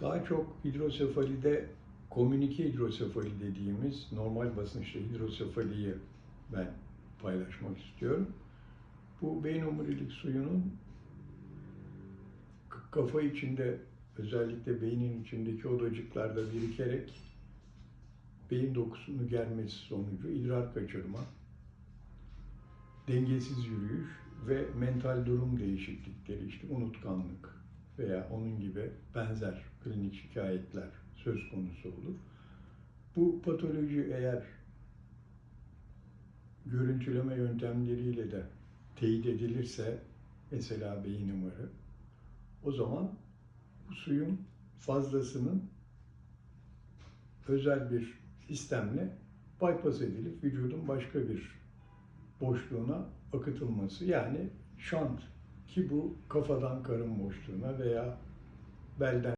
Daha çok hidrosefalide komünike hidrosefali dediğimiz normal basınçlı hidrosefaliyi ben paylaşmak istiyorum. Bu beyin omurilik suyunun kafa içinde özellikle beynin içindeki odacıklarda birikerek beyin dokusunu germesi sonucu idrar kaçırma, dengesiz yürüyüş ve mental durum değişiklikleri işte unutkanlık veya onun gibi benzer klinik şikayetler söz konusu olur. Bu patoloji eğer görüntüleme yöntemleriyle de teyit edilirse mesela beyin MR'ı o zaman bu suyun fazlasının özel bir sistemle bypass edilip vücudun başka bir boşluğuna akıtılması yani şant ki bu kafadan karın boşluğuna veya belden